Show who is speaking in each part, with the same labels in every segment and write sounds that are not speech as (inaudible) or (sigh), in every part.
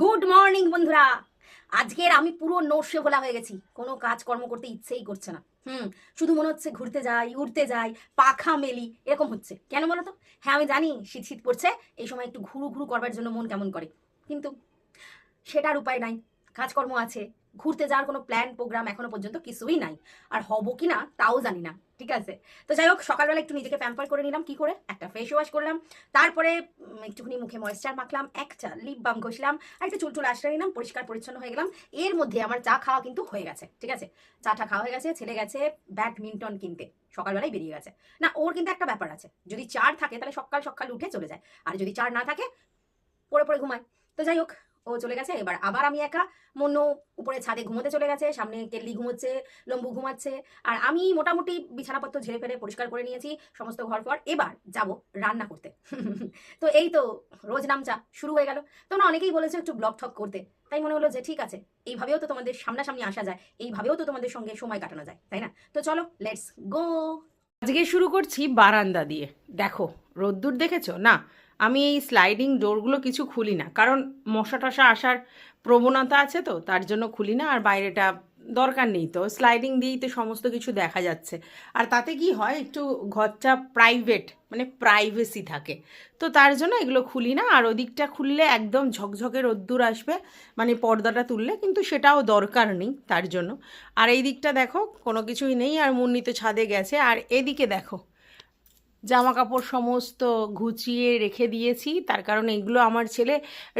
Speaker 1: Good morning বন্ধুরা। আজকের আমি পুরো নর্ষে ভোলা হয়ে গেছি। কোনো কাজকর্ম করতে ইচ্ছেই করছে না। হুম, শুধু মনে হচ্ছে ঘুরতে যাই, উড়তে যাই, পাখা মেলি, এরকম হচ্ছে। কেন বলো তো? হ্যাঁ আমি জানি শীত শীত পড়ছে, এই সময় একটু ঘুরু ঘুরু করবার জন্য মন কেমন করে। কিন্তু সেটার উপায় নাই। কাজকর্ম আছে ঘুরতে যাওয়ার কোনো প্ল্যান প্রোগ্রাম এখনও পর্যন্ত কিছুই নাই। আর হব কি না, তাও জানি না, ঠিক আছে? তো যাই হোক, সকালবেলা একটু নিজেকে প্যাম্পার করে নিলাম, কি করে? একটা ফেস ওয়াশ করলাম, তারপরে একটুখানি মুখে ময়েশ্চার মাখলাম একটা লিপ বাম ঘষলাম, আর একটা চুল টুল আশ্রয় নিলাম, পরিষ্কার পরিচ্ছন্ন হয়ে গেলাম। এর মধ্যে আমার চা খাওয়া কিন্তু হয়ে গেছে, ঠিক আছে? চাটা খাওয়া হয়ে গেছে, ছেলে গেছে ব্যাডমিন্টন কিনতে, সকালবেলায় বেরিয়ে গেছে। না, ওর কিন্তু একটা ব্যাপার আছে, যদি চার থাকে, তাহলে সকাল সকাল উঠে চলে যায়, আর যদি চার না থাকে পরে পরে ঘুমায়। তো যাই হোক ও চলে গেছে। এবার আবার আমি একা। মন্য উপরে ছাদে ঘুমোতে চলে গেছে। সামনে কেল্লি ঘুমোচ্ছে, লম্বু ঘুমাচ্ছে। আর আমি মোটামুটি বিছানাপত্র ঝেড়ে ফেলে পরিষ্কার করে নিয়েছি, সমস্ত ঘর পর এবার যাব রান্না করতে। (laughs) তো এই তো রোজ নামচা, শুরু হয়ে গেল। তোমরা অনেকেই বলেছ একটু ব্লগ ঠক করতে। তাই মনে হলো যে ঠিক আছে, এইভাবেও তো তোমাদের সামনাসামনি আসা যায়। এইভাবেও তো তোমাদের সঙ্গে সময় কাটানো যায়, তাই না? তো চলো লেটস গো
Speaker 2: আজকে শুরু করছি বারান্দা দিয়ে। দেখো, রোদ্দুর দেখেছ? না আমি এই স্লাইডিং ডোরগুলো কিছু খুলি না। কারণ মশা টশা আসার প্রবণতা আছে তো, তার জন্য খুলি না। আর বাইরেটা দরকার নেই তো। স্লাইডিং দিয়েই তো সমস্ত কিছু দেখা যাচ্ছে। আর তাতে কি হয়, একটু ঘরটা প্রাইভেট মানে প্রাইভেসি থাকে। তো তার জন্য এগুলো খুলি না। আর ওদিকটা খুললে একদম ঝকঝকে রোদ্দুর আসবে মানে পর্দাটা তুললে, কিন্তু সেটাও দরকার নেই তার জন্য। আর এই দিকটা দেখো, কোনো কিছুই নেই। আর মুন্নি তো ছাদে গেছে। আর এদিকে দেখো জামা কাপড় সমস্ত গুছিয়ে রেখে দিয়েছি। তার কারণ এগুলো আমার ছেলে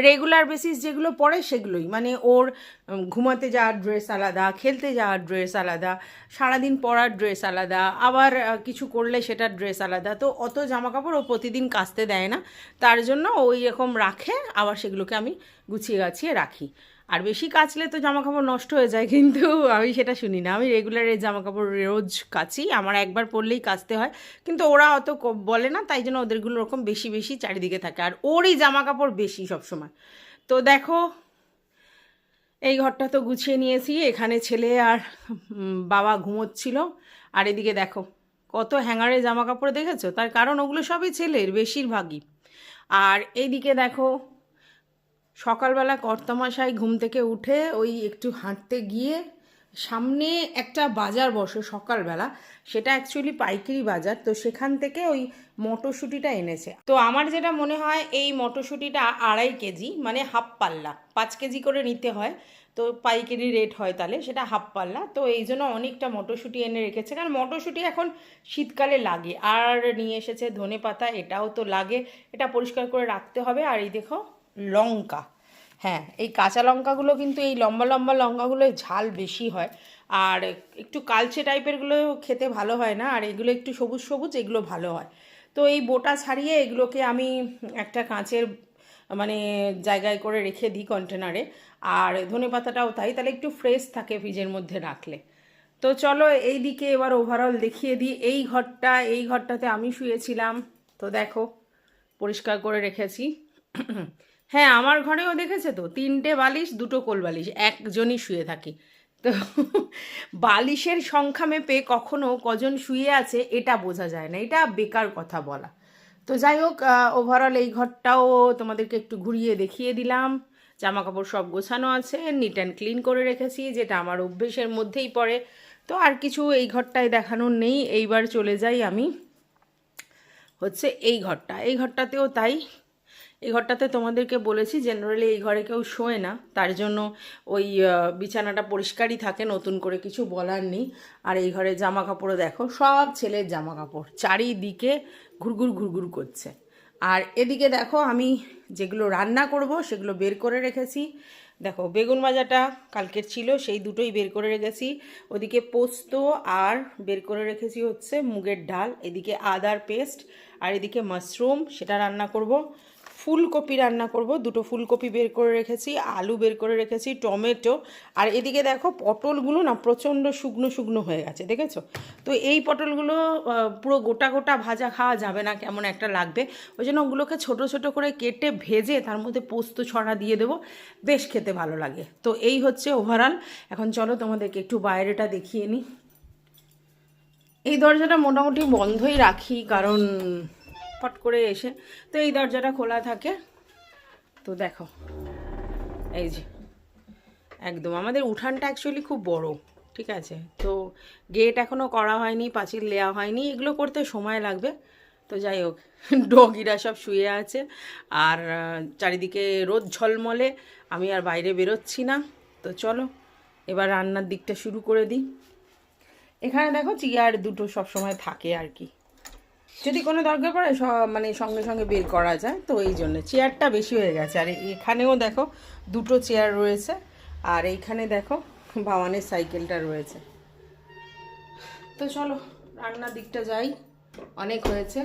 Speaker 2: রেগুলার বেসিস যেগুলো পরে সেগুলোই। মানে ওর ঘুমাতে যাওয়ার ড্রেস আলাদা, খেলতে যাওয়ার ড্রেস আলাদা, সারাদিন পরার ড্রেস আলাদা, আবার কিছু করলে সেটার ড্রেস আলাদা। তো অত জামা কাপড় ও প্রতিদিন কাচতে দেয় না। তার জন্য ওই রকম রাখে, আবার সেগুলোকে আমি গুছিয়ে গাছিয়ে রাখি। আর বেশি কাচলে তো জামা কাপড় নষ্ট হয়ে যায়, কিন্তু আমি সেটা শুনি না। আমি রেগুলার এই জামা কাপড় রোজ কাচি, আমার একবার পরলেই কাচতে হয়। কিন্তু ওরা অত বলে না, তাই জন্য ওদেরগুলো ওরকম বেশি বেশি চারিদিকে থাকে। আর ওরই জামা কাপড় বেশি সবসময়। তো দেখো, এই ঘরটা তো গুছিয়ে নিয়েছি, এখানে ছেলে আর বাবা ঘুমোচ্ছিল। আর এদিকে দেখো, কত হ্যাঙ্গারে জামা কাপড় দেখেছ? তার কারণ ওগুলো সবই ছেলের, বেশিরভাগই। আর এইদিকে দেখো সকালবেলা কর্তামশাই ঘুম থেকে উঠে ওই একটু হাঁটতে গিয়ে সামনে একটা বাজার বসে সকালবেলা। সেটা অ্যাকচুয়ালি পাইকারি বাজার। তো সেখান থেকে ওই মটরশুঁটিটা এনেছে। তো আমার যেটা মনে হয়, এই মটরশুঁটিটা আড়াই কেজি মানে হাফ পাল্লা। পাঁচ কেজি করে নিতে হয়। তো পাইকারি রেট হয় তাহলে, সেটা হাফ পাল্লা। তো এই জন্য অনেকটা মটরশুঁটি এনে রেখেছে। কারণ মটরশুঁটি এখন শীতকালে লাগে। আর নিয়ে এসেছে ধনে পাতা এটাও তো লাগে। এটা পরিষ্কার করে রাখতে হবে। আর এই দেখো লঙ্কা। হ্যাঁ এই কাঁচা লঙ্কাগুলো কিন্তু এই লম্বা লম্বা লঙ্কাগুলোয় ঝাল বেশি হয়। আর একটু কালচে টাইপেরগুলো খেতে ভালো হয় না, আর এগুলো একটু সবুজ সবুজ, এগুলো ভালো হয়। তো এই বোটা ছাড়িয়ে এগুলোকে আমি একটা কাঁচের মানে জায়গায় করে রেখে দিই কন্টেনারে আর ধনে পাতাটাও তাই, তাহলে একটু ফ্রেশ থাকে ফ্রিজের মধ্যে রাখলে। তো চলো এই দিকে এবার ওভারঅল দেখিয়ে দিই। এই ঘরটা, এই ঘরটাতে আমি শুয়েছিলাম। তো দেখো, পরিষ্কার করে রেখেছি। হ্যাঁ আমার ঘরেও দেখেছে তো, তিনটে বালিশ, দুটো কোল বালিশ, একজনই শুয়ে থাকি। তো বালিশের সংখ্যা মেপে কখনো কজন শুয়ে আছে এটা বোঝা যায় না, এটা বেকার কথা বলা। তো যাই হোক ওভারঅল এই ঘরটাও তোমাদেরকে একটু ঘুরিয়ে দেখিয়ে দিলাম। জামা কাপড় সব গোছানো আছে নিট অ্যান্ড ক্লিন করে রেখেছি, যেটা আমার অভ্যেসের মধ্যেই পড়ে। তো আর কিছু এই ঘরটায় দেখানোর নেই, এইবার চলে যাই আমি। হচ্ছে এই ঘরটা, এই ঘরটাতেও তাই। এই ঘরটাতে তোমাদেরকে বলেছি জেনারেলি এই ঘরে কেউ শোয় না। তার জন্য ওই বিছানাটা পরিষ্কারই থাকে, নতুন করে কিছু বলার নেই। আর এই ঘরে জামা কাপড়ও দেখো, সব ছেলের জামা কাপড় চারিদিকে ঘুরঘুর ঘুরঘুর করছে। আর এদিকে দেখো, আমি যেগুলো রান্না করব সেগুলো বের করে রেখেছি। দেখো, বেগুন ভাজাটা কালকের ছিল, সেই দুটোই বের করে রেখেছি। ওদিকে পোস্ত আর বের করে রেখেছি হচ্ছে মুগের ডাল, এদিকে আদার পেস্ট আর এদিকে মাশরুম, সেটা রান্না করব। ফুলকপি রান্না করব। দুটো ফুলকপি বের করে রেখেছি, আলু বের করে রেখেছি, টমেটো। আর এদিকে দেখো পটলগুলো না প্রচণ্ড শুকনো শুকনো হয়ে গেছে, দেখেছ? তো এই পটলগুলো পুরো গোটা গোটা ভাজা খাওয়া যাবে না কেমন একটা লাগবে। ওই জন্য ওগুলোকে ছোট ছোট করে কেটে ভেজে তার মধ্যে পোস্ত ছড়া দিয়ে দেবো। বেশ খেতে ভালো লাগে। তো এই হচ্ছে ওভারঅল এখন চলো তোমাদেরকে একটু বাইরেটা দেখিয়ে নিই এই দরজাটা মোটামুটি বন্ধই রাখি, কারণ ফট করে এসে, তো এই দরজাটা খোলা থাকে। তো দেখো, এই যে, একদম আমাদের উঠানটা অ্যাকচুয়ালি খুব বড়, ঠিক আছে? তো গেট এখনও করা হয়নি, পাঁচিল দেওয়া হয়নি, এগুলো করতে সময় লাগবে। তো যাই হোক, ডগিরা সব শুয়ে আছে, আর চারিদিকে রোদ ঝলমলে, আমি আর বাইরে বেরোচ্ছি না। তো চলো, এবার রান্নার দিকটা শুরু করে দিই। এখানে দেখো, চেয়ার দুটো সব সময় থাকে আর কি। যদি কোনো দরকার পড়ে মানে সঙ্গে সঙ্গে বের করা যায়, তো এই জন্য। চেয়ারটা বেশি হয়ে গেছে। আর এখানেও দেখো, দুটো চেয়ার রয়েছে। আর এইখানে দেখো ভাওয়ানের সাইকেলটা রয়েছে। তো চলো, রান্নার দিকটা যাই। অনেক হয়েছে।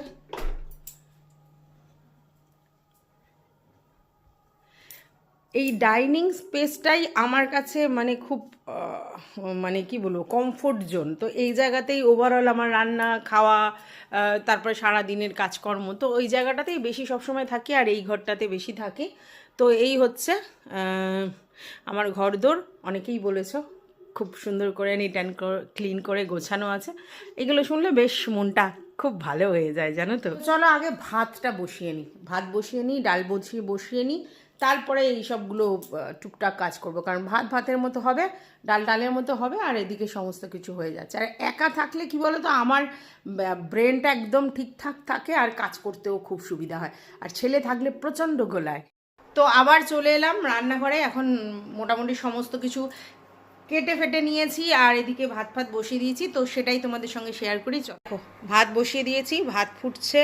Speaker 2: এই ডাইনিং স্পেসটাই আমার কাছে মানে খুব মানে কি বলব কমফোর্ট জোন তো এই জায়গাতেই ওভারঅল আমার রান্না, খাওয়া তারপরে সারা দিনের কাজকর্ম, তো ওই জায়গাটাতেই বেশি সবসময় থাকি আর এই ঘরটাতে বেশি থাকি। তো এই হচ্ছে আমার ঘরদোর। অনেকেই বলেছ, খুব সুন্দর করে নিট অ্যান্ড ক্লিন করে গোছানো আছে। এগুলো শুনলে বেশ মনটা খুব ভালো হয়ে যায়, জানো তো। চলো আগে ভাতটা বসিয়ে নিই ভাত বসিয়ে নিই ডাল বসিয়ে বসিয়ে নিই তারপরে এই সবগুলো টুকটাক কাজ করব। কারণ ভাত ভাতের মতো হবে, ডাল ডালের মতো হবে, আর এদিকে সমস্ত কিছু হয়ে যাচ্ছে। আর একা থাকলে কি বলো তো আমার ব্রেনটা একদম ঠিকঠাক থাকে, আর কাজ করতেও খুব সুবিধা হয়। আর ছেলে থাকলে প্রচণ্ড গোলায়। তো আবার চলে এলাম রান্নাঘরে। এখন মোটামুটি সমস্ত কিছু কেটে ফেটে নিয়েছি আর এদিকে ভাত ফাত বসিয়ে দিয়েছি, তো সেটাই তোমাদের সঙ্গে শেয়ার করি। দেখো, ভাত বসিয়ে দিয়েছি, ভাত ফুটছে।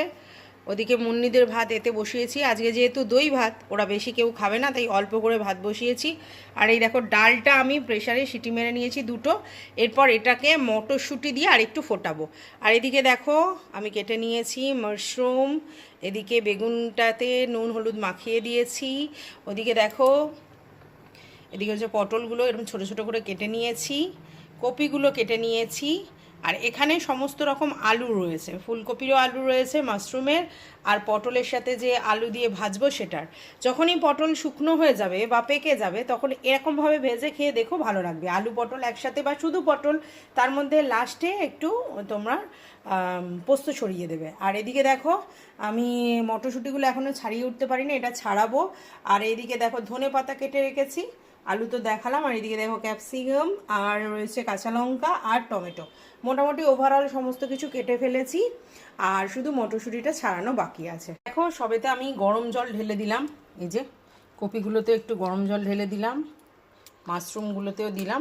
Speaker 2: ওদিকে মুন্নিদের ভাত এতে বসিয়েছি। আজকে যেহেতু দই ভাত, ওরা বেশি কেউ খাবে না, তাই অল্প করে ভাত বসিয়েছি। আর এই দেখো, ডালটা আমি প্রেশারে সিটি মেরে নিয়েছি দুটো। এরপর এটাকে মটরশুঁটি দিয়ে আর একটু ফোটাবো। আর এদিকে দেখো, আমি কেটে নিয়েছি মাশরুম এদিকে বেগুনটাতে নুন, হলুদ মাখিয়ে দিয়েছি। ওদিকে দেখো এদিকে হচ্ছে পটলগুলো এরকম ছোটো ছোটো করে কেটে নিয়েছি, কপিগুলো কেটে নিয়েছি, আর এখানে সমস্ত রকম আলু রয়েছে। ফুলকপিরও আলু রয়েছে মাশরুমের, আর পটলের সাথে যে আলু দিয়ে ভাজবো সেটার। যখনই পটল শুকনো হয়ে যাবে বা পেকে যাবে, তখন এরকমভাবে ভেজে খেয়ে দেখো ভালো লাগবে। আলু পটল একসাথে বা শুধু পটল, তার মধ্যে লাস্টে একটু তোমরা পোস্ত ছড়িয়ে দেবে। আর এদিকে দেখো, আমি মটরশুঁটিগুলো এখনও ছাড়িয়ে উঠতে পারিনি, এটা ছাড়াবো। আর এদিকে দেখো ধনে পাতা কেটে রেখেছি আলু তো দেখালাম, আর এদিকে দেখো ক্যাপসিকাম আর রয়েছে কাঁচা লঙ্কা আর টমেটো। মোটামুটি ওভারঅল সমস্ত কিছু কেটে ফেলেছি, আর শুধু মটরশুঁটিটা ছাড়ানো বাকি আছে। দেখো, সবেতে আমি গরম জল ঢেলে দিলাম, এই যে কপিগুলোতে একটু গরম জল ঢেলে দিলাম, মাশরুমগুলোতেও দিলাম,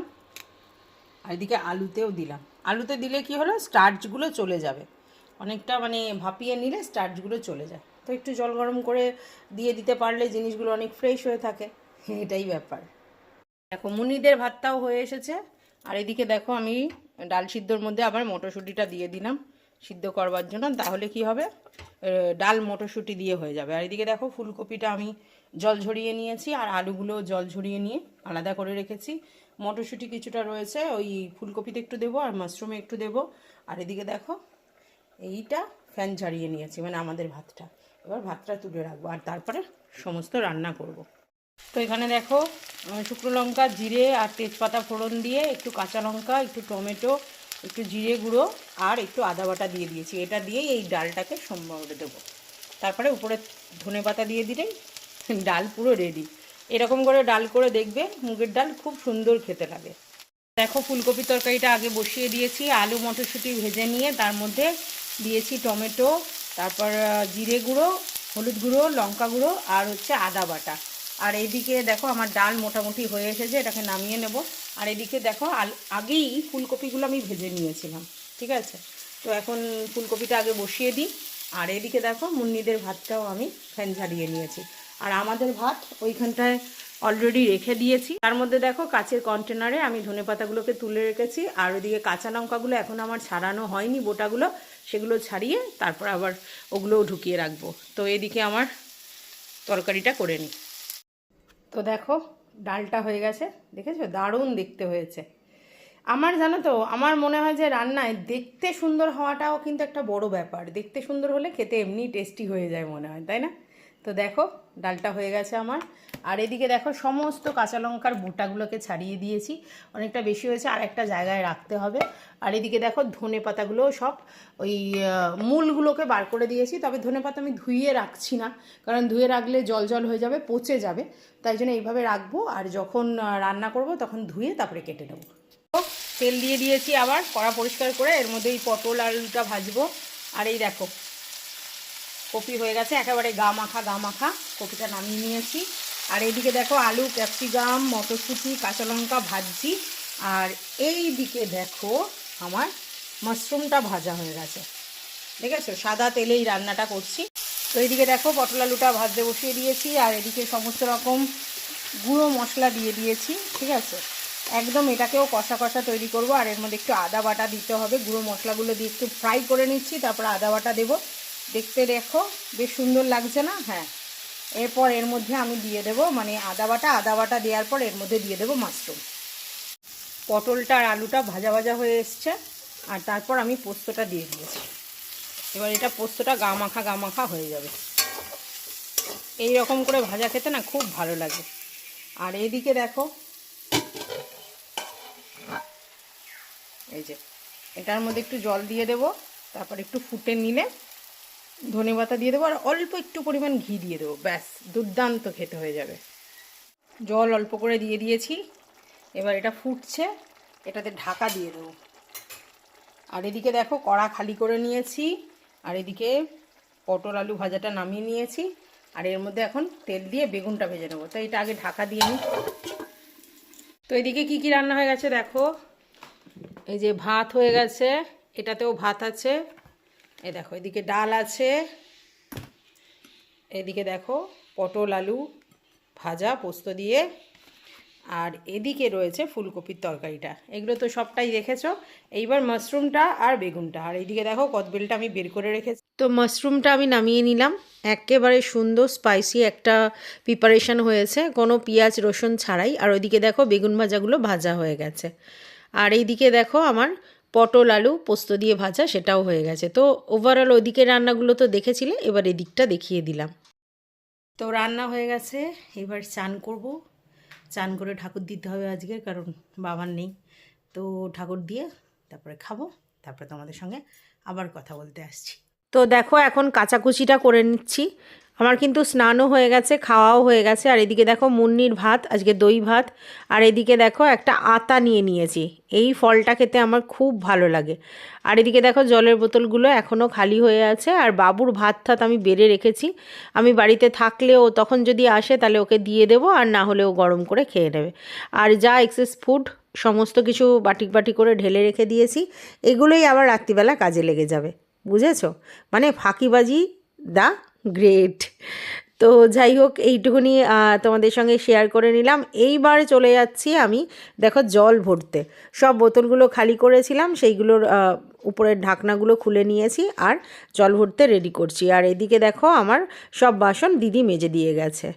Speaker 2: আর এদিকে আলুতেও দিলাম। আলুতে দিলে কি হলো? স্টার্চগুলো চলে যাবে। অনেকটা মানে ভাপিয়ে নিলে স্টার্চগুলো চলে যায়। তো একটু জল গরম করে দিয়ে দিতে পারলে জিনিসগুলো অনেক ফ্রেশ হয়ে থাকে। এটাই ব্যাপার। দেখো মুনিদের ভাতটাও হয়ে এসেছে। আর এদিকে দেখো, আমি ডাল সিদ্ধর মধ্যে আবার মটরশুঁটিটা দিয়ে দিলাম সিদ্ধ করবার জন্য। তাহলে কি হবে? ডাল মটরশুঁটি দিয়ে হয়ে যাবে। আর এদিকে দেখো, ফুলকপিটা আমি জল ঝরিয়ে নিয়েছি আর আলুগুলো জল ঝরিয়ে নিয়ে আলাদা করে রেখেছি। মটরশুঁটি কিছুটা রয়েছে, ওই ফুলকপিতে একটু দেবো আর মাশরুমে একটু দেবো। আর এদিকে দেখো, এইটা ফ্যান ঝাড়িয়ে নিয়েছি মানে আমাদের ভাতটা। এবার ভাতটা তুলে রাখব আর তারপরে সমস্ত রান্না করব। তো এখানে দেখো শুকনো লঙ্কা, জিরে আর তেজপাতা ফোড়ন দিয়ে একটু কাঁচা লঙ্কা, একটু টমেটো, একটু জিরে গুঁড়ো আর একটু আদা বাটা দিয়ে দিয়েছি। এটা দিয়েই এই ডালটাকে সম্ভাবনা দেবো। তারপরে উপরে ধনে পাতা দিয়ে দিলেই ডাল পুরো রেডি এরকম করে ডাল করে দেখবে, মুগের ডাল খুব সুন্দর খেতে লাগে। দেখো ফুলকপি তরকারিটা আগে বসিয়ে দিয়েছি, আলু, মটরশুঁটি ভেজে নিয়ে তার মধ্যে দিয়েছি টমেটো, তারপর জিরে গুঁড়ো, হলুদ গুঁড়ো, লঙ্কা গুঁড়ো আর হচ্ছে আদা বাটা। আর এইদিকে দেখো আমার ডাল মোটামুটি হয়ে এসেছে, এটাকে নামিয়ে নেব। আর এদিকে দেখো আগেই ফুলকপিগুলো আমি ভেজে নিয়েছিলাম, ঠিক আছে? তো এখন ফুলকপিটা আগে বসিয়ে দিই। আর এদিকে দেখো, মুন্নিদের ভাতটাও আমি ফ্যান ঝাড়িয়ে নিয়েছি। আর আমাদের ভাত ওইখানটায় অলরেডি রেখে দিয়েছি। তার মধ্যে দেখো, কাচের কন্টেনারে আমি ধনে পাতাগুলোকে তুলে রেখেছি। আর ওদিকে কাঁচা লঙ্কাগুলো এখন আমার ছাড়ানো হয়নি, বোটাগুলো সেগুলো ছাড়িয়ে তারপর আবার ওগুলোও ঢুকিয়ে রাখব। তো এদিকে আমার তরকারিটা করে নিই। তো দেখো, ডালটা হয়ে গেছে, দেখেছ? দারুণ দেখতে হয়েছে। আমার জানো তো, আমার মনে হয় যে রান্নায় দেখতে সুন্দর হওয়াটাও কিন্তু একটা বড় ব্যাপার। দেখতে সুন্দর হলে খেতে এমনি টেস্টি হয়ে যায় মনে হয়, তাই না? তো দেখো, ডালটা হয়ে গেছে আমার। আর এদিকে দেখো সমস্ত কাঁচা লঙ্কার বোটাগুলোকে ছাড়িয়ে দিয়েছি। অনেকটা বেশি হয়েছে, আর একটা জায়গায় রাখতে হবে। আর এদিকে দেখো ধনে পাতাগুলো সব ওই মূলগুলোকে বার করে দিয়েছি। তবে ধনে পাতা আমি ধুইয়ে রাখছি না, কারণ ধুয়ে রাখলে জল জল হয়ে যাবে, পচে যাবে। তাই জন্য এইভাবে রাখব, আর যখন রান্না করব তখন ধুয়ে তারপরে কেটে নেব। তেল দিয়ে দিয়েছি আবার, কড়া পরিষ্কার করে এর মধ্যে এই পটল আলুটা ভাজবো। আর এই দেখো, কপি হয়ে গেছে, একেবারে গা মাখা গা মাখা কপিটা নামিয়ে নিয়েছি। আর এইদিকে দেখো আলু, ক্যাপসিকাম, মটরশুঁটি, কাঁচা লঙ্কা ভাজছি। আর এই দিকে দেখো আমার মাশরুমটা ভাজা হয়ে গেছে। ঠিক আছে সাদা তেলেই রান্নাটা করছি। তো এইদিকে দেখো পটল আলুটা ভাজতে বসিয়ে দিয়েছি, আর এদিকে সমস্ত রকম গুঁড়ো মশলা দিয়ে দিয়েছি, ঠিক আছে? একদম এটাকেও কষা কষা তৈরি করব, আর এর মধ্যে একটু আদা বাটা দিতে হবে। গুঁড়ো মশলাগুলো দিয়ে একটু ফ্রাই করে নিচ্ছি, তারপর আদা বাটা দেবো। দেখতে দেখো, বেশ সুন্দর লাগছে না? হ্যাঁ। এরপর এর মধ্যে আমি দিয়ে দেবো মানে আদা বাটা আদা বাটা দেওয়ার পর এর মধ্যে দিয়ে দেবো মাশরুম। পটলটা আর আলুটা ভাজা ভাজা হয়ে এসছে, আর তারপর আমি পোস্তটা দিয়ে দিয়েছি। এবার এটা পোস্তটা গা মাখা গা মাখা হয়ে যাবে। এই রকম করে ভাজা খেতে না খুব ভালো লাগে। আর এদিকে দেখো, এই যে, এটার মধ্যে একটু জল দিয়ে দেবো, তারপর একটু ফুটে নিলে ধনে পাতা দিয়ে দেবো আর অল্প একটু পরিমাণ ঘি দিয়ে দেবো। ব্যাস, দুর্দান্ত খেতে হয়ে যাবে। জল অল্প করে দিয়ে দিয়েছি। এবার এটা ফুটছে, এটাতে ঢাকা দিয়ে দেবো। আর এদিকে দেখো কড়া খালি করে নিয়েছি, আর এদিকে পটল আলু ভাজাটা নামিয়ে নিয়েছি। আর এর মধ্যে এখন তেল দিয়ে বেগুনটা ভেজে নেব। তো এটা আগে ঢাকা দিয়ে নিই। তো এদিকে কি কি রান্না হয়ে গেছে দেখো? এই যে ভাত হয়ে গেছে, এটাতেও ভাত আছে। এই দেখো, এদিকে ডাল আছে। এদিকে দেখো, পটল, আলু ভাজা, পোস্ত দিয়ে। আর এদিকে রয়েছে ফুলকপির তরকারিটা। এগুলো তো সবটাই দেখেছ এইবার মাশরুমটা আর বেগুনটা। আর এইদিকে দেখো কদবেলটা আমি বের করে রেখেছি। তো মাশরুমটা আমি নামিয়ে নিলাম। একেবারে সুন্দর স্পাইসি একটা প্রিপারেশন হয়েছে। কোনো পেঁয়াজ, রসুন ছাড়াই। আর ওইদিকে দেখো, বেগুন ভাজাগুলো ভাজা হয়ে গেছে। আর এইদিকে দেখো, আমার পটল, আলু, পোস্ত দিয়ে ভাজা, সেটাও হয়ে গেছে। তো ওভারঅল ওদিকে রান্নাগুলো তো দেখেছিলে, এবার এদিকটা দেখিয়ে দিলাম। তো রান্না হয়ে গেছে, এবার চান করব। চান করে ঠাকুর দিতে হবে আজকে, কারণ বাবার নেই। তো ঠাকুর দিয়ে তারপরে খাব, তারপরে তোমাদের সঙ্গে আবার কথা বলতে আসছি। তো দেখো, এখন কাচাকুচিটা করে নিচ্ছি। আমার কিন্তু স্নানও হয়ে গেছে, খাওয়াও হয়ে গেছে। আর এদিকে দেখো, মুন্নির ভাত, আজকে দই ভাত। আর এদিকে দেখো, একটা আতা নিয়ে নিয়েছি। এই ফলটা খেতে আমার খুব ভালো লাগে। আর এদিকে দেখো, জলের বোতলগুলো এখনও খালি হয়ে আছে। আর বাবুর ভাত ঠাত আমি বেড়ে রেখেছি। আমি বাড়িতে থাকলেও তখন যদি আসে, তাহলে ওকে দিয়ে দেবো। আর না হলে ও গরম করে খেয়ে নেবে। আর যা এক্সেস ফুড সমস্ত কিছু বাটিক বাটি করে ঢেলে রেখে দিয়েছি। এগুলোই আবার রাত্রিবেলা কাজে লেগে যাবে। বুঝেছ? মানে ফাঁকিবাজি দা গ্রেট। তো যাই হোক, এইটুকুনি তোমাদের সঙ্গে শেয়ার করে নিলাম। এইবার চলে যাচ্ছি আমি, দেখো, জল ভরতে। সব বোতলগুলো খালি করেছিলাম, সেইগুলোর উপরের ঢাকনাগুলো খুলে নিয়েছি আর জল ভরতে রেডি করছি। আর এদিকে দেখো, আমার সব বাসন দিদি মেজে দিয়ে গেছে।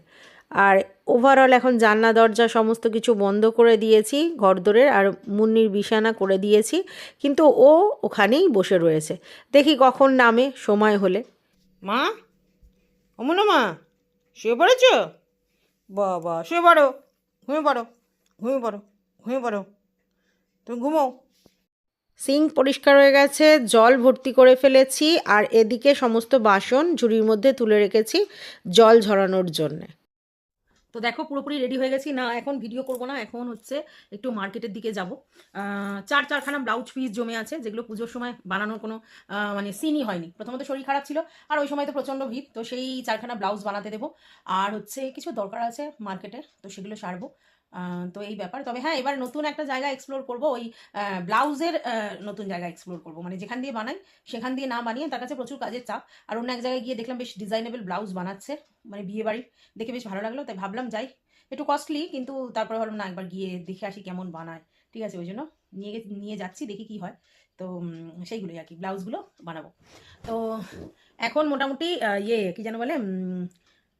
Speaker 2: আর ওভারঅল এখন জানলা দরজা সমস্ত কিছু বন্ধ করে দিয়েছি ঘরদোরের আর মুন্নির বিছানা করে দিয়েছি কিন্তু ও ওখানেই বসে রয়েছে। দেখি কখন নামে সময় হলে। মা? অমন মা শুয়ে পড়েছ? বাবা শুয়ে পড়ো ঘুমিয়ে পড়ো ঘুমিয়ে পড়ো ঘুমিয়ে পড়ো। তুমি ঘুমো। সিঙ্ক পরিষ্কার হয়ে গেছে জল ভর্তি করে ফেলেছি আর এদিকে সমস্ত বাসন ঝুড়ির মধ্যে তুলে রেখেছি জল ঝরানোর জন্যে। তো দেখো পুরোপুরি রেডি হয়ে গেছি। না, এখন ভিডিও করব না, এখন হচ্ছে একটু মার্কেটের দিকে যাব। চার চারখানা ব্লাউজ পিস জমে আছে, যেগুলো পুজোর সময় বানানোর কোনো মানে সিনই হয়নি। প্রথমত শরীর খারাপ ছিল, আর ওই সময় তো প্রচণ্ড ভিড়, তো সেই চারখানা ব্লাউজ বানাতে দেবো। আর হচ্ছে কিছু দরকার আছে মার্কেটের তো সেগুলো সারবো। তো এই ব্যাপার। তবে হ্যাঁ এবার নতুন একটা জায়গা এক্সপ্লোর করব। ওই ব্লাউজের নতুন জায়গা এক্সপ্লোর করব। মানে যেখান দিয়ে বানাই, সেখান দিয়ে না বানিয়ে তার কাছে প্রচুর কাজের চাপ। আর অন্য এক জায়গায় গিয়ে দেখলাম বেশ ডিজাইনেবল ব্লাউজ বানাচ্ছে মানে বিয়ে বাড়ির দেখে বেশ ভালো লাগল, তাই ভাবলাম যাই। একটু কস্টলি কিন্তু তারপরে ভাবলাম, না, একবার গিয়ে দেখে আসি কেমন বানায়। ঠিক আছে, ওই জন্য নিয়ে নিয়ে যাচ্ছি, দেখি কি হয়। তো সেইগুলোই আর কি ব্লাউজগুলো বানাবো। তো, এখন মোটামুটি ইয়ে কি যেন বলে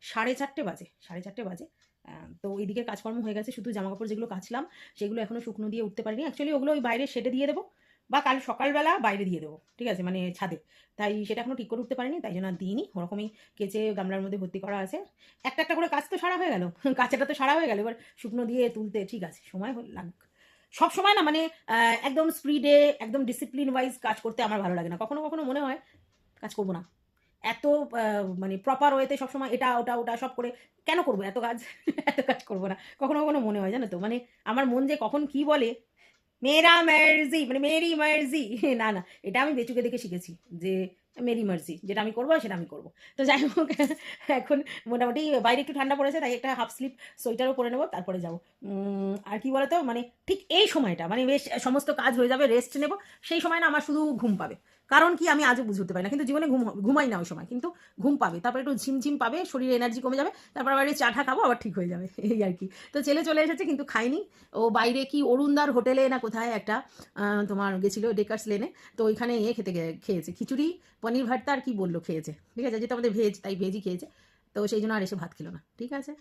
Speaker 2: সাড়ে চারটে বাজে, সাড়ে চারটে বাজে। তো দিকের কাজকর্ম হয়ে গেছে, শুধু জামা কাপড় যেগুলো কাচলাম, সেগুলো এখনও শুকনো দিয়ে উঠতে পারিনি। অ্যাকচুয়ালি ওগুলো ওই বাইরে সেটে দিয়ে দেবো বা কাল সকালবেলা বাইরে দিয়ে দেবো, ঠিক আছে? মানে ছাদে। তাই সেটা এখনও ঠিক করে উঠতে পারিনি, তাই জন্য আর দিইনি। ওরকমই কেচে গামলার মধ্যে ভর্তি করা আছে। একটা একটা করে কাজ তো সারা হয়ে গেল, (laughs) কাঁচাটা তো সারা হয়ে গেল। এবার শুকনো দিয়ে তুলতে ঠিক আছে, সময় লাগুক। সব সময় না মানে একদম স্পিডে একদম ডিসিপ্লিন ওয়াইজ কাজ করতে আমার ভালো লাগে না। কখনো কখনো মনে হয় কাজ করব না। এত মানে প্রপার ওয়েতে সবসময় এটা, ওটা ওটা সব করে কেন করব? এত কাজ (laughs) এত কাজ করব না। কখনো কখনো মনে হয়, জানো তো? মানে আমার মন যে কখন কি বলে, মেরা মার্জি মানে মেরি মার্জি (laughs) না না। এটা আমি বেচুকে দেখে শিখেছি যে মেরি মার্জি যেটা আমি করব সেটা আমি করব। তো যাই হোক, (laughs) এখন মোটামুটি বাইরে একটু ঠান্ডা পড়েছে, তাই একটা হাফ স্লিপ সোয়েটারও পরে নেব, তারপরে যাব। আর কি বলতো? মানে ঠিক এই সময়টা মানে বেশ, সমস্ত কাজ হয়ে যাবে রেস্ট নেব, সেই সময় না আমার শুধু ঘুম পাবে। কারণ কি আমি আজও বুঝতে পারি না। কিন্তু জীবনে ঘুম ঘুমাই না ওই সময়, কিন্তু ঘুম পাবে। তারপর একটু ঝিমঝিম পাবে, শরীরে এনার্জি কমে যাবে, তারপর আবার এই চাটা খাব, আবার ঠিক হয়ে যাবে, এই আর কি। তো ছেলে চলে এসেছে কিন্তু খাইনি ও বাইরে কি অরুণদার হোটেলে না কোথায় একটা তোমার গেছিল ডেকার্স লেনে তো ওইখানে ইয়ে খেতে খেয়েছে। খিচুড়ি, পনির ভর্তা আর কি বলল খেয়েছে। ঠিক আছে যেটা আমাদের ভেজ তাই ভেজই খেয়েছে। তো সেই জন্য আর এসে ভাত খেলো না। ঠিক আছে,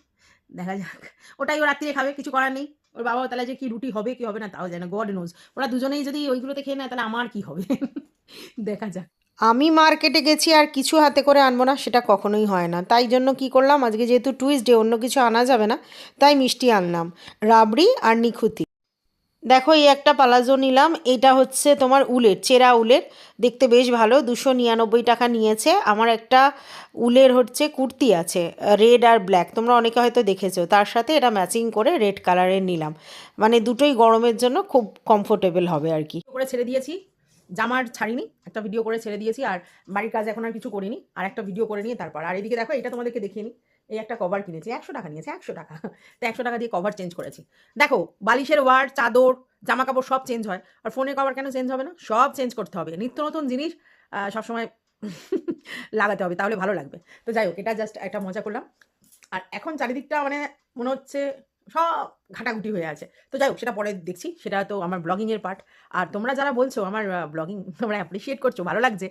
Speaker 2: দেখা যাক। ওটাই ও রাত্রিরে খাবে, কিছু করার নেই। ওর বাবাও তাহলে যে কি রুটি হবে, কি হবে না, তাও জানে গড নোজ ওরা দুজনেই যদি ওইগুলোতে খেয়ে নেয়, তাহলে আমার কি হবে? দেখা যাক।
Speaker 3: আমি মার্কেটে গেছি আর কিছু হাতে করে আনব না সেটা কখনোই হয় না। তাই জন্য কি করলাম আজকে যেহেতু টুইসডে অন্য কিছু আনা যাবে না তাই মিষ্টি আনলাম। রাবড়ি আর নিখুতি। দেখো এই একটা পালাজো নিলাম এটা হচ্ছে তোমার উলের চেরা উলের। দেখতে বেশ ভালো দুশো নিরানব্বই টাকা নিয়েছে। আমার একটা উলের হচ্ছে কুর্তি আছে রেড আর ব্ল্যাক তোমরা অনেকে হয়তো দেখেছ। তার সাথে এটা ম্যাচিং করে রেড কালারের নিলাম। মানে দুটোই গরমের জন্য খুব কমফোর্টেবল হবে আর কি।
Speaker 2: ছেড়ে দিয়েছি। জামার ছাড়িনি, একটা ভিডিও করে ছেড়ে দিয়েছি আর বাড়ির কাজ এখন আর কিছু করিনি, আর একটা ভিডিও করে নিয়ে তারপর। আর এদিকে দেখো, এটা তোমাদেরকে দেখিয়ে নিই। এই একটা কভার কিনেছি, একশো টাকা নিয়েছে, একশো টাকা। (laughs) তো একশো টাকা দিয়ে কভার চেঞ্জ করেছি। দেখো, বালিশের ওয়ার চাদর জামা কাপড় সব চেঞ্জ হয়। আর ফোনের কভার কেন চেঞ্জ হবে না? সব চেঞ্জ করতে হবে। নিত্য নতুন জিনিস সবসময় (laughs) লাগাতে হবে, তাহলে ভালো লাগবে। তো যাই হোক, এটা জাস্ট একটা মজা করলাম। আর এখন চারিদিকটা মানে মনে হচ্ছে সব ঘাটাঘুটি হয়ে আছে। তো যাই হোক, সেটা পরে দেখছি। সেটা তো আমার ব্লগিংয়ের পার্ট আর তোমরা যারা বলছো আমার ব্লগিং তোমরা অ্যাপ্রিসিয়েট করছ, ভালো লাগছে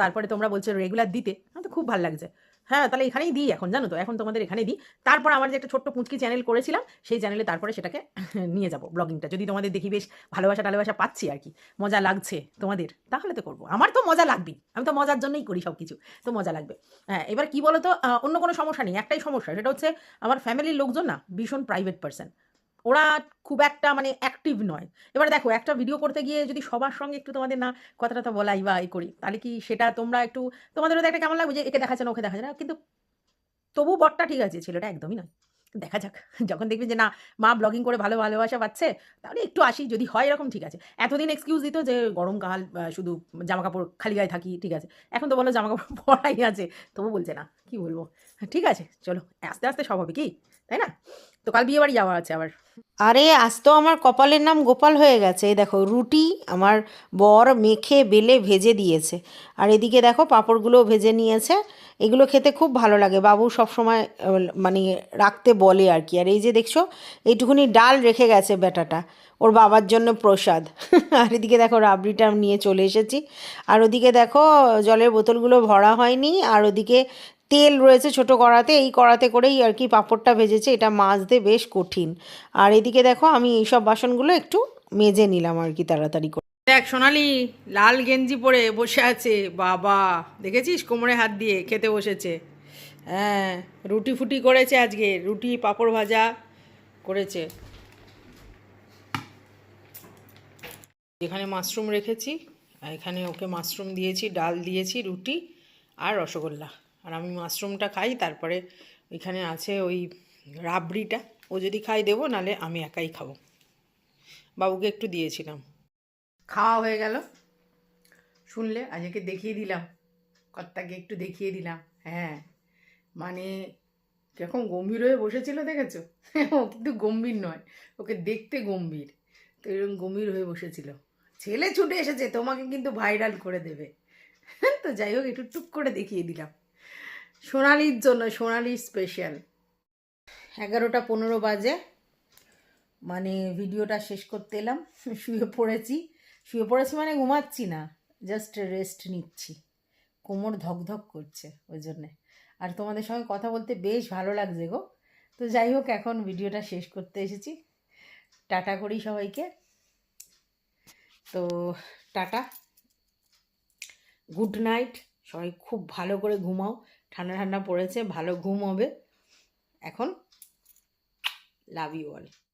Speaker 2: তারপরে তোমরা বলছো রেগুলার দিতে, আমার তো খুব ভালো লাগছে। হ্যাঁ তাহলে এখানেই দিই এখন, জানো তো? এখন তোমাদের এখানেই দিই। তারপর আমার যে একটা ছোট্ট পুঁচকি চ্যানেল করেছিলাম, সেই চ্যানেলে তারপরে সেটাকে (laughs) নিয়ে যাব ব্লগিংটা যদি তোমাদের দেখি বেশ ভালোবাসা টালোবাসা পাচ্ছি আর কি, মজা লাগছে তোমাদের, তাহলে তো করব। আমার তো মজা লাগবেই, আমি তো মজার জন্যই করি সব কিছু তো মজা লাগবে। হ্যাঁ এবার কি বলো তো অন্য কোনো সমস্যা নেই, একটাই সমস্যা, সেটা হচ্ছে আমার ফ্যামিলির লোকজন না, ভীষণ প্রাইভেট পার্সন ওরা খুব একটা মানে অ্যাক্টিভ নয়। এবার দেখো, একটা ভিডিও করতে গিয়ে যদি সবার সঙ্গে একটু তোমাদের না কথা টথা বলাই বা এই করি, তাহলে কি সেটা তোমরা একটু, তোমাদের ওদের একটা কেমন লাগবে যে একে দেখা যায় না ওকে দেখা যায় না, কিন্তু তবু বটটা ঠিক আছে, ছেলেটা একদমই নয়। দেখা যাক, যখন দেখবি যে না, মা ব্লগিং করে ভালো ভালোবাসা পাচ্ছে, তাহলে একটু আসি, যদি হয় এরকম ঠিক আছে। এতদিন এক্সকিউজ দিত যে গরমকাল শুধু জামা কাপড় খালি গায়ে থাকি, ঠিক আছে। এখন তো বলো জামা কাপড় (laughs) পরাই আছে তবু বলছে না, কি বলব? ঠিক আছে, চলো, আস্তে আস্তে সব হবে কি? তাই না? তো কাল বিয়ে বাড়ি যাওয়া আছে আবার।
Speaker 3: আরে আজ তো আমার কপালের নাম গোপাল হয়ে গেছে। এই দেখো রুটি আমার বর মেখে বেলে ভেজে দিয়েছে। আর এদিকে দেখো পাঁপড়গুলোও ভেজে নিয়েছে। এগুলো খেতে খুব ভালো লাগে। বাবু সবসময় আহ, মানে রাখতে বলে আর কি। আর এই যে দেখছ এইটুকুনি ডাল রেখে গেছে বেটাটা ওর বাবার জন্য প্রসাদ। (laughs) আর এদিকে দেখো রাবড়িটা নিয়ে চলে এসেছি। আর ওদিকে দেখো জলের বোতলগুলো ভরা হয়নি। আর ওদিকে তেল রয়েছে ছোট কড়াতে, এই কড়াতে করেই আর কি পাঁপড়টা ভেজেছে, এটা মাজতে বেশ কঠিন। আর এদিকে দেখো, আমি এইসব বাসনগুলো একটু মেজে নিলাম আর কি তাড়াতাড়ি করে।
Speaker 2: দেখ সোনালি, লাল গেঞ্জি পরে বসে আছে, বাবা। দেখেছিস কোমরে হাত দিয়ে খেতে বসেছে? হ্যাঁ রুটি ফুটি করেছে আজকে, রুটি, পাঁপড় ভাজা করেছে। এখানে মাশরুম রেখেছি এখানে ওকে মাশরুম দিয়েছি, ডাল দিয়েছি, রুটি আর রসগোল্লা। আর আমি মাশরুমটা খাই, তারপরে ওইখানে আছে ওই রাবড়িটা। ও যদি খাই দেবো, নালে আমি একাই খাব। বাবুকে একটু দিয়েছিলাম। খাওয়া হয়ে গেল। শুনলে, আজকে দেখিয়ে দিলাম। কর্তাকে একটু দেখিয়ে দিলাম। হ্যাঁ মানে কীরকম গম্ভীর হয়ে বসেছিল, দেখেছ? ও কিন্তু গম্ভীর নয়, ওকে দেখতে গম্ভীর। তো এরকম গম্ভীর হয়ে বসেছিল। ছেলে ছুটে এসেছে, তোমাকে কিন্তু ভাইরাল করে দেবে। (laughs) তো যাই হোক, একটু টুক করে দেখিয়ে দিলাম। সোনালির জন্য, সোনালির স্পেশাল এগারোটা পনেরো বাজে। মানে ভিডিওটা শেষ করতে এলাম, শুয়ে পড়েছি। শুয়ে পড়েছি মানে ঘুমাচ্ছি না জাস্ট রেস্ট নিচ্ছি। কোমর ধকধক করছে ওই জন্যে। আর তোমাদের সঙ্গে কথা বলতে বেশ ভালো লাগছে গো। তো যাই হোক, এখন ভিডিওটা শেষ করতে এসেছি। টাটা করি সবাইকে।
Speaker 3: তো টাটা। Good night. সবাই খুব ভালো করে ঘুমাও। ঠান্ডা ঠান্ডা পড়েছে ভালো ঘুম হবে। এখন লাভ ইউ অল